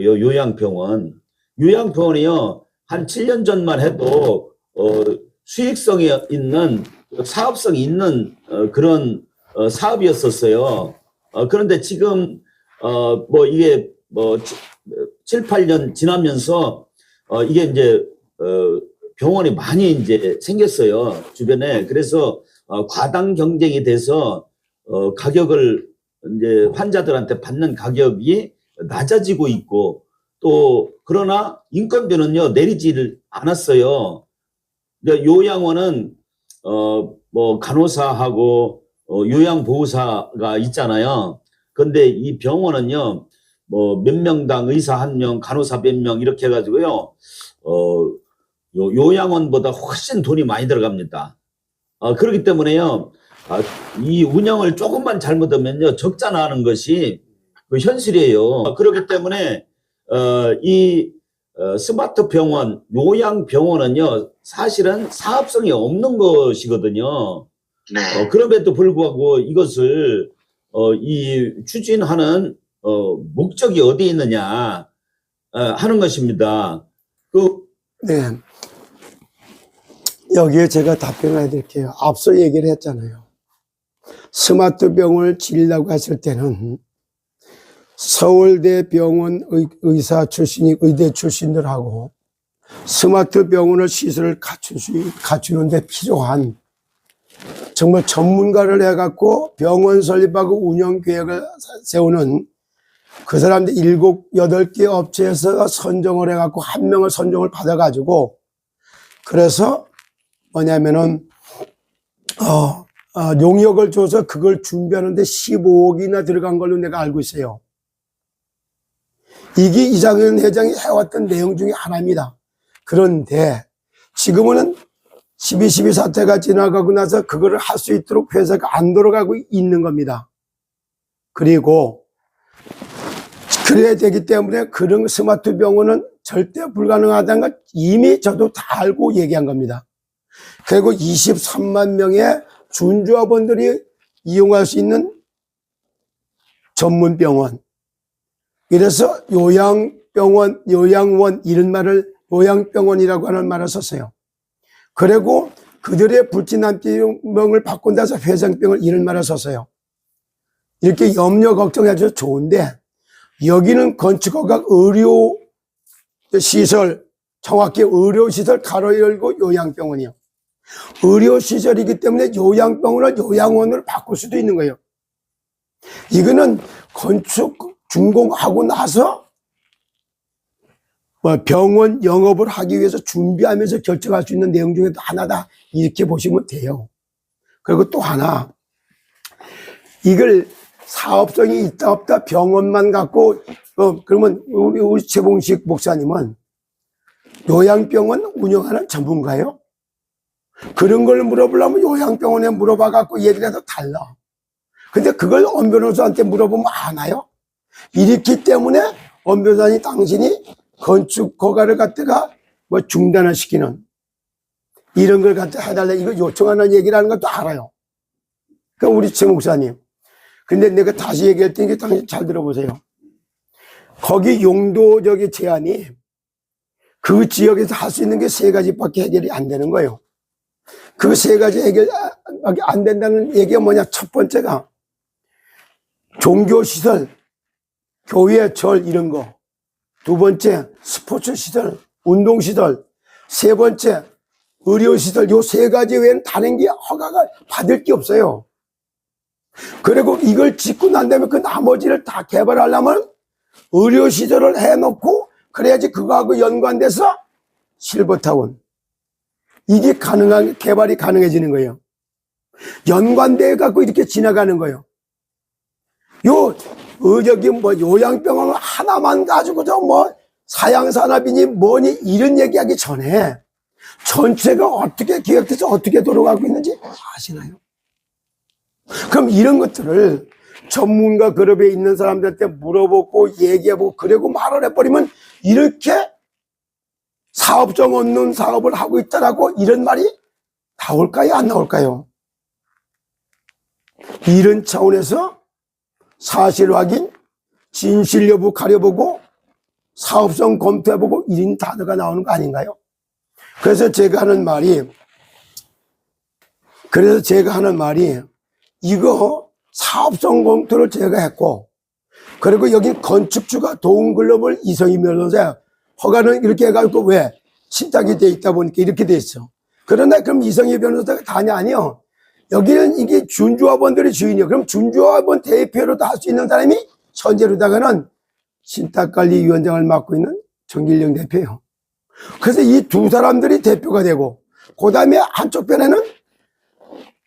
요 요양병원. 요양병원이요. 한 7년 전만 해도 어, 수익성이 있는 사업성이 있는 어, 그런 어, 사업이었었어요. 어, 그런데 지금 어, 뭐 이게 뭐 7, 8년 지나면서 어, 이게 이제 어, 병원이 많이 이제 생겼어요 주변에 그래서 어, 과당 경쟁이 돼서 어, 가격을 이제 환자들한테 받는 가격이 낮아지고 있고 또 그러나 인건비는요 내리지를 않았어요. 그러니까 요양원은 어 뭐 간호사하고 어, 요양보호사가 있잖아요. 근데 이 병원은요 뭐 몇 명당 의사 한 명, 간호사 몇 명 이렇게 해가지고요 어 요, 요양원보다 훨씬 돈이 많이 들어갑니다. 어, 그렇기 때문에요 아, 이 운영을 조금만 잘못하면요 적자 나는 것이 그 현실이에요. 그렇기 때문에 어, 이 어, 스마트 병원, 요양 병원은요 사실은 사업성이 없는 것이거든요. 네. 어, 그럼에도 불구하고 이것을 어, 이 추진하는 어, 목적이 어디 있느냐 어, 하는 것입니다. 그 네. 여기에 제가 답변을 해드릴게요. 앞서 얘기를 했잖아요. 스마트 병원을 지으려고 했을 때는 서울대 병원 의, 의사 출신이 의대 출신들하고 스마트 병원을 시설을 갖출 수, 갖추 는데 필요한 정말 전문가를 해갖고 병원 설립하고 운영 계획을 세우는 그 사람들 일곱, 여덟 개 업체에서 선정을 해갖고 한 명을 선정을 받아가지고 그래서 뭐냐면은, 어, 어, 용역을 줘서 그걸 준비하는데 15억이나 들어간 걸로 내가 알고 있어요. 이게 이장현 회장이 해왔던 내용 중에 하나입니다. 그런데 지금은 12.12 사태가 지나가고 나서 그거를 할 수 있도록 회사가 안 돌아가고 있는 겁니다. 그리고 그래야 되기 때문에 그런 스마트 병원은 절대 불가능하다는 걸 이미 저도 다 알고 얘기한 겁니다. 그리고 23만 명의 준조합원들이 이용할 수 있는 전문 병원. 이래서 요양병원, 요양원 이런 말을 요양병원이라고 하는 말을 썼어요. 그리고 그들의 불친한 병을 바꾼다 해서 회장병을 이런 말을 썼어요. 이렇게 염려 걱정해줘서 좋은데 여기는 건축허가 의료 시설, 정확히 의료 시설 가로 열고 요양병원이요. 의료 시설이기 때문에 요양병원을 요양원으로 바꿀 수도 있는 거예요. 이거는 건축 준공하고 나서 뭐 병원 영업을 하기 위해서 준비하면서 결정할 수 있는 내용 중에 하나다. 이렇게 보시면 돼요. 그리고 또 하나, 이걸 사업성이 있다 없다 병원만 갖고 어, 그러면 우리, 우리 최봉식 목사님은 요양병원 운영하는 전문가요? 그런 걸 물어보려면 요양병원에 물어봐 갖고 얘기를 해도 달라. 근데 그걸 엄 변호사한테 물어보면 아나요? 이렇기 때문에 엄 변호사님 당신이 건축 허가를 갖다가 뭐 중단을 시키는 이런 걸 갖다 해달라 이거 요청하는 얘기라는 것도 알아요. 그 우리 최 목사님. 근데 내가 다시 얘기할 테니까 당신 잘 들어보세요. 거기 용도 적인 제한이 그 지역에서 할 수 있는 게 세 가지밖에 해결이 안 되는 거예요. 그 세 가지 해결 안 된다는 얘기가 뭐냐? 첫 번째가 종교시설, 교회, 절 이런 거. 두 번째 스포츠 시설, 운동 시설. 세 번째 의료 시설. 요 세 가지 외에는 다른 게 허가가 받을 게 없어요. 그리고 이걸 짓고 난 다음에 그 나머지를 다 개발하려면 의료 시설을 해놓고 그래야지 그거하고 연관돼서 실버타운. 이게 가능한, 개발이 가능해지는 거예요. 연관돼 갖고 이렇게 지나가는 거예요. 요, 어, 저기 뭐 요양병원 하나만 가지고도 뭐 사양산업이니 뭐니 이런 얘기하기 전에 전체가 어떻게 기획돼서 어떻게 돌아가고 있는지 아시나요? 그럼 이런 것들을 전문가 그룹에 있는 사람들한테 물어보고 얘기해보고 그리고 말을 해버리면 이렇게 사업성 없는 사업을 하고 있다라고 이런 말이 나올까요? 안 나올까요? 이런 차원에서 사실 확인, 진실 여부 가려보고 사업성 검토해보고 1인 단어가 나오는 거 아닌가요? 그래서 제가 하는 말이, 그래서 제가 하는 말이, 이거 사업성 검토를 제가 했고, 그리고 여기 건축주가 도움글로벌 이성희 변호사 허가는 이렇게 해가지고 왜? 신탁이 돼 있다 보니까 이렇게 돼 있어. 그러나 그럼 이성희 변호사가 다냐 아니요. 여기는 이게 준조합원들의 주인이요. 그럼 준조합원 대표로 다할수 있는 사람이 현재로다가는 신탁관리위원장을 맡고 있는 정길영 대표예요. 그래서 이 두 사람들이 대표가 되고, 그 다음에 한쪽 편에는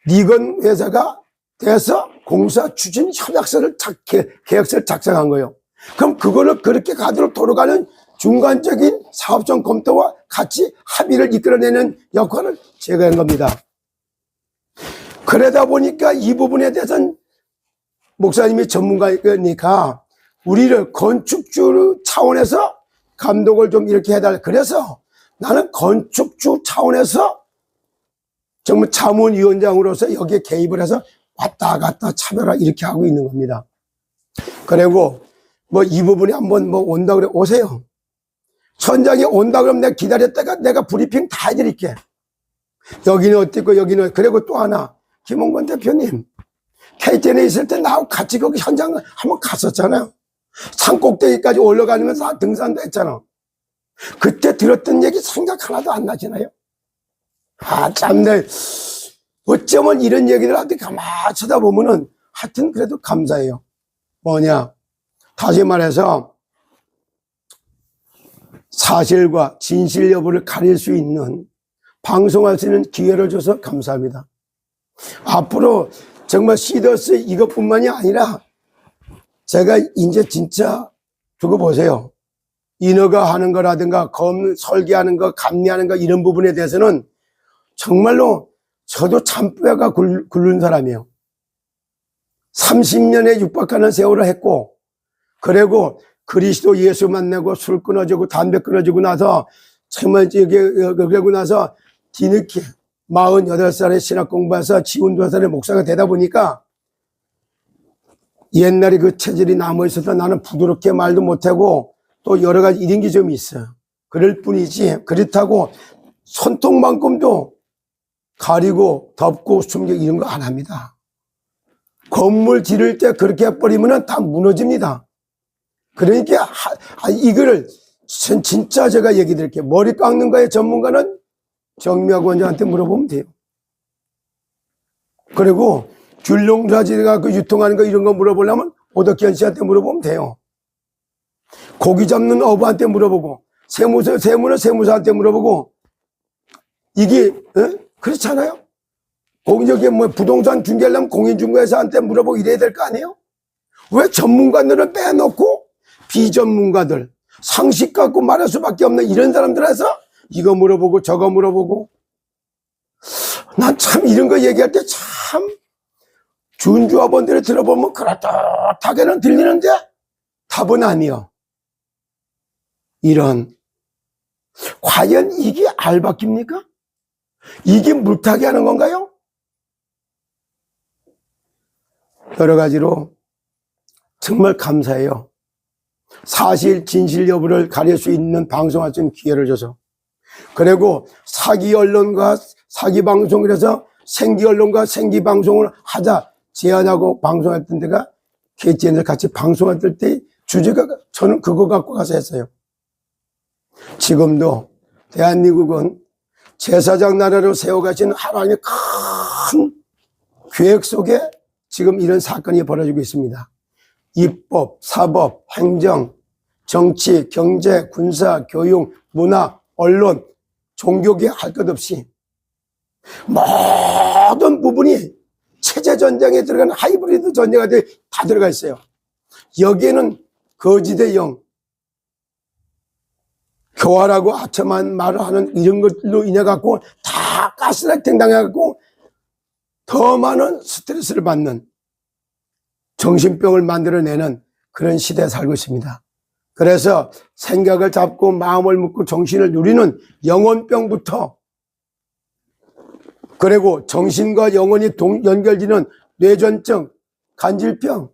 리건 회사가 돼서 공사 추진 협약서를 작, 계- 계약서를 작성한 거예요. 그럼 그거를 그렇게 가도록 돌아가는 중간적인 사업적 검토와 같이 합의를 이끌어내는 역할을 제가 한 겁니다. 그러다 보니까 이 부분에 대해서는 목사님이 전문가니까 우리를 건축주 차원에서 감독을 좀 이렇게 해달라. 그래서 나는 건축주 차원에서 정말 자문위원장으로서 여기에 개입을 해서 왔다 갔다 차별화 이렇게 하고 있는 겁니다. 그리고 뭐 이 부분에 한번 뭐 온다 그래 오세요. 현장에 온다 그러면 내가 기다렸다가 내가 브리핑 다 해드릴게. 여기는 어땠고 여기는 그리고 또 하나 김홍건 대표님 KTN에 있을 때 나하고 같이 거기 현장 한번 갔었잖아요. 산 꼭대기까지 올라가면서 등산도 했잖아. 그때 들었던 얘기 생각 하나도 안 나시나요? 아, 참내 어쩌면 이런 얘기들 한테 가만히 쳐다보면은 하여튼 그래도 감사해요. 뭐냐. 다시 말해서 사실과 진실 여부를 가릴 수 있는 방송할 수 있는 기회를 줘서 감사합니다. 앞으로 정말 시더스 이것뿐만이 아니라 제가 이제 진짜 두고 보세요. 인허가 하는 거라든가 검 설계하는 거, 감리하는 거 이런 부분에 대해서는 정말로 저도 참뼈가 굴- 굴른 사람이에요. 30년에 육박하는 세월을 했고, 그리고 그리스도 예수 만나고 술 끊어지고 담배 끊어지고 나서 정말 저기 그러고 나서 뒤늦게 48살에 신학 공부해서 지운도살의 목사가 되다 보니까 옛날에 그 체질이 남아 있어서 나는 부드럽게 말도 못하고 또 여러 가지 이런 게 좀 있어요. 그럴 뿐이지 그렇다고 손톱만큼도 가리고 덮고 숨겨 이런 거 안 합니다. 건물 지를 때 그렇게 해버리면 다 무너집니다. 그러니까 하- 아, 이거를 전 진짜 제가 얘기 드릴게요. 머리 깎는 거의 전문가는 정미학 원장한테 물어보면 돼요. 그리고 귤농사지가 그 유통하는 거 이런 거 물어보려면 오덕현 씨한테 물어보면 돼요. 고기 잡는 어부한테 물어보고 세무서 세무는 세무사한테 물어보고 이게 어? 그렇잖아요. 공적이 뭐 부동산 중개하려면 공인중개사한테 물어보고 이래야 될 거 아니에요? 왜 전문가들을 빼놓고 비전문가들 상식 갖고 말할 수밖에 없는 이런 사람들에서 이거 물어보고 저거 물어보고 난 참 이런 거 얘기할 때 참 준주업원들이 들어보면 그렇다하게는 들리는데 답은 아니요. 이런 과연 이게 알바깁니까? 이게 물타기 하는 건가요? 여러 가지로 정말 감사해요. 사실 진실 여부를 가릴 수 있는 방송할 수 있는 기회를 줘서 그리고 사기 언론과 사기 방송을 해서 생기 언론과 생기 방송을 하자 제안하고 방송했던 데가 KTN을 같이 방송했을 때 주제가 저는 그거 갖고 가서 했어요. 지금도 대한민국은 제사장 나라로 세워가신 하나님의 큰 계획 속에 지금 이런 사건이 벌어지고 있습니다. 입법, 사법, 행정, 정치, 경제, 군사, 교육, 문화, 언론, 종교계 할 것 없이 모든 부분이 체제 전쟁에 들어가는 하이브리드 전쟁에 다 들어가 있어요. 여기에는 거지 대 영, 교활하고 아첨한 말을 하는 이런 것들로 인해 갖고 다 가스라이팅 당해 갖고 더 많은 스트레스를 받는 정신병을 만들어내는 그런 시대에 살고 있습니다. 그래서 생각을 잡고 마음을 먹고 정신을 누리는 영혼병부터 그리고 정신과 영혼이 동- 연결되는 뇌전증, 간질병,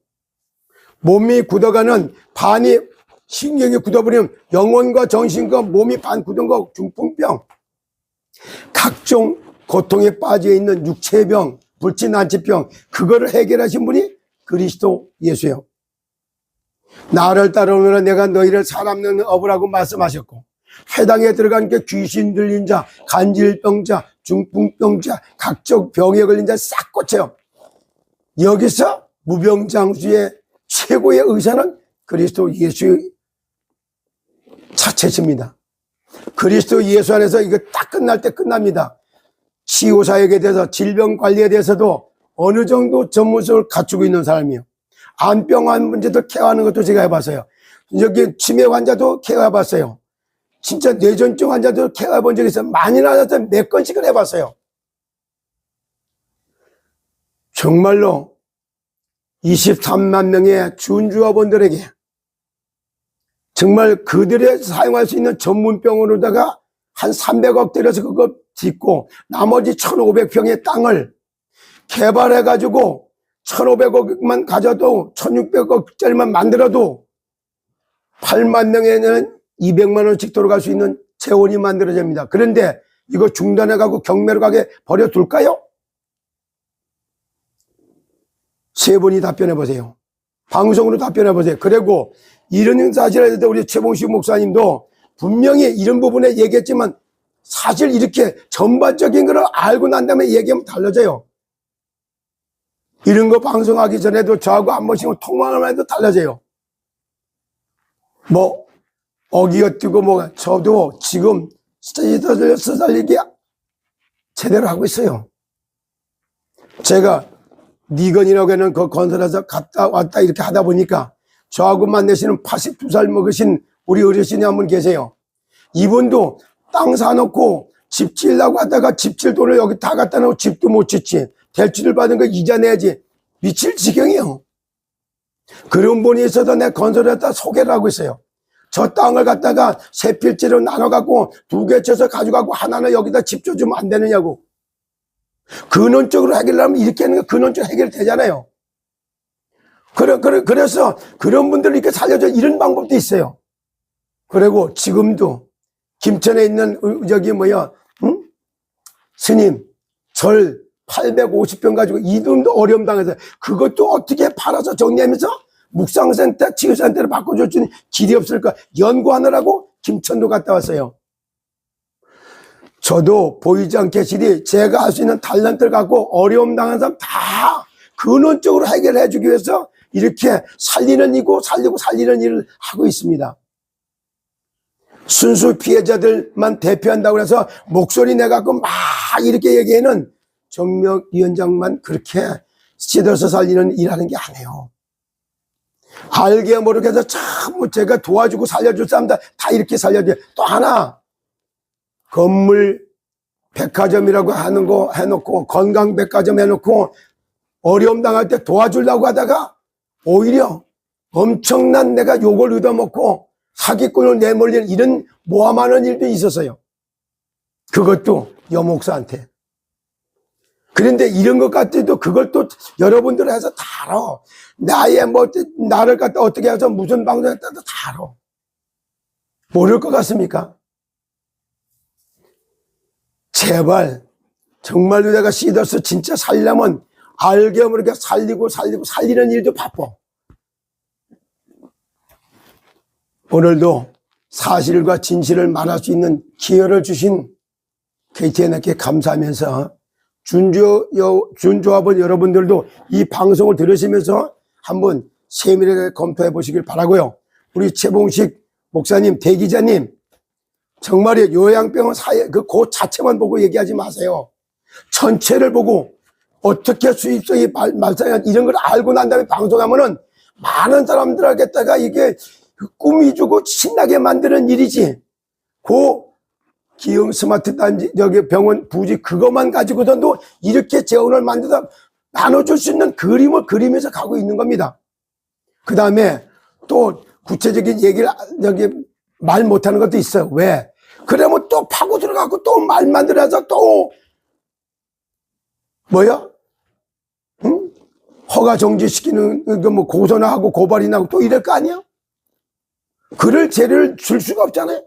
몸이 굳어가는 반이 신경이 굳어버리면 영혼과 정신과 몸이 반 굳은 거 중풍병 각종 고통에 빠져 있는 육체병 불치난치병 그거를 해결하신 분이 그리스도 예수예요. 나를 따라오면 내가 너희를 살아남는 업으라고 말씀하셨고 회당에 들어간 게 귀신 들린 자, 간질병자, 중풍병자, 각종 병에 걸린 자 싹 고쳐요. 여기서 무병장수의 최고의 의사는 그리스도 예수 자체십니다. 그리스도 예수 안에서 이거 딱 끝날 때 끝납니다. 치유사역에 대해서 질병 관리에 대해서도 어느 정도 전문성을 갖추고 있는 사람이요. 안병환 문제도 케어하는 것도 제가 해봤어요. 여기 치매 환자도 케어해봤어요. 진짜 뇌전증 환자도 케어해본 적이 있어요. 많이나 하여서 몇 건씩을 해봤어요. 정말로 23만 명의 준주업원들에게 정말 그들의 사용할 수 있는 전문병원으로다가 한 300억 들여서 그거 짓고 나머지 1,500평의 땅을 개발해가지고 1,500억만 가져도 1,600억짜리만 만들어도 8만 명에는 200만 원씩 돌아갈 수 있는 재원이 만들어집니다. 그런데 이거 중단해가고 경매로 가게 버려둘까요? 세 분이 답변해 보세요. 방송으로 답변해 보세요. 그리고 이런 사실에 대해서 우리 최봉식 목사님도 분명히 이런 부분에 얘기했지만 사실 이렇게 전반적인 걸 알고 난 다음에 얘기하면 달라져요. 이런 거 방송하기 전에도 저하고 한 번씩 통화를 해도 달라져요. 뭐, 어기가 뛰고 뭐, 저도 지금 스테이터를 쓰살리기 제대로 하고 있어요. 제가 니건이라고 하는 그 건설에서 갔다 왔다 이렇게 하다 보니까 저하고 만나시는 82살 먹으신 우리 어르신이 한 분 계세요. 이분도 땅 사놓고 집 지으려고 하다가 집질 돈을 여기 다 갖다 놓고 집도 못 짓지. 대출을 받은 거 이자 내야지. 미칠 지경이요. 그런 분이 있어도 내 건설에다 소개를 하고 있어요. 저 땅을 갖다가 세 필지로 나눠갖고 두 개 쳐서 가져가고 하나는 여기다 집 줘주면 안 되느냐고. 근원적으로 해결하면 이렇게 하는 거 근원적으로 해결되잖아요. 그래, 그래, 그래서 그런 분들을 이렇게 살려줘 이런 방법도 있어요. 그리고 지금도 김천에 있는 의- 저기 뭐야, 응? 스님, 절 850평 가지고 이름도 어려움 당해서 그것도 어떻게 팔아서 정리하면서 묵상센터, 치유센터를 바꿔줄 수 있는 길이 없을까 연구하느라고 김천도 갔다 왔어요. 저도 보이지 않게 실이 제가 할 수 있는 탤런트를 갖고 어려움 당한 사람 다 근원적으로 해결해 주기 위해서 이렇게 살리는 이고 살리고 살리는 일을 하고 있습니다. 순수 피해자들만 대표한다고 해서 목소리 내갖고 막 이렇게 얘기하는 정력 위원장만 그렇게 시들어서 살리는 일하는 게 아니에요. 알게 모르게 해서 참 제가 도와주고 살려줄 사람들 다 이렇게 살려줘요. 또 하나 건물 백화점이라고 하는 거 해놓고 건강 백화점 해놓고 어려움 당할 때 도와주려고 하다가 오히려 엄청난 내가 욕을 얻어먹고 사기꾼을 내몰리는 이런 모함하는 일도 있었어요. 그것도 여목사한테. 그런데 이런 것 같아도 그걸 또 여러분들 해서 다 알아. 나의 뭐, 나를 갖다 어떻게 해서 무슨 방송 했다도 다 알아. 모를 것 같습니까? 제발, 정말로 내가 시더스 진짜 살려면 알게 모르게 살리고 살리고 살리는 일도 바빠. 오늘도 사실과 진실을 말할 수 있는 기회를 주신 KTN에게 감사하면서 준조, 여, 준조합원 여러분들도 이 방송을 들으시면서 한번 세밀하게 검토해 보시길 바라고요. 우리 최봉식 목사님, 대기자님, 정말이 요양병원 사회, 그, 그 자체만 보고 얘기하지 마세요. 전체를 보고 어떻게 수입성이 말, 말썽이 이런 걸 알고 난 다음에 방송하면은 많은 사람들에게다가 이게 꿈이 주고 신나게 만드는 일이지. 고 기흥 스마트 단지 여기 병원 부지 그것만 가지고선도 이렇게 재원을 만들다 나눠줄 수 있는 그림을 그리면서 가고 있는 겁니다. 그 다음에 또 구체적인 얘기를 여기 말 못하는 것도 있어요. 왜? 그러면 또 파고 들어가고 또 말 만들어서 또 뭐야? 응? 허가 정지시키는 그뭐 고소나 하고 고발이나 하고 또 이럴 거 아니야? 그럴 재료를 줄 수가 없잖아요.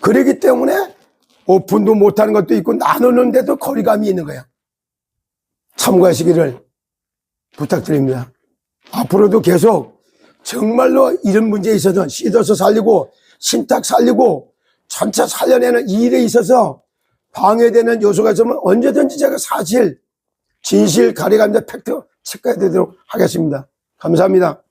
그러기 때문에 오픈도 못하는 것도 있고 나누는데도 거리감이 있는 거예요. 참고하시기를 부탁드립니다. 앞으로도 계속 정말로 이런 문제에 있어서 씻어서 살리고 신탁 살리고 전체 살려내는 이 일에 있어서 방해되는 요소가 있으면 언제든지 제가 사실 진실 가려가면서 팩트 체크해 드리도록 하겠습니다. 감사합니다.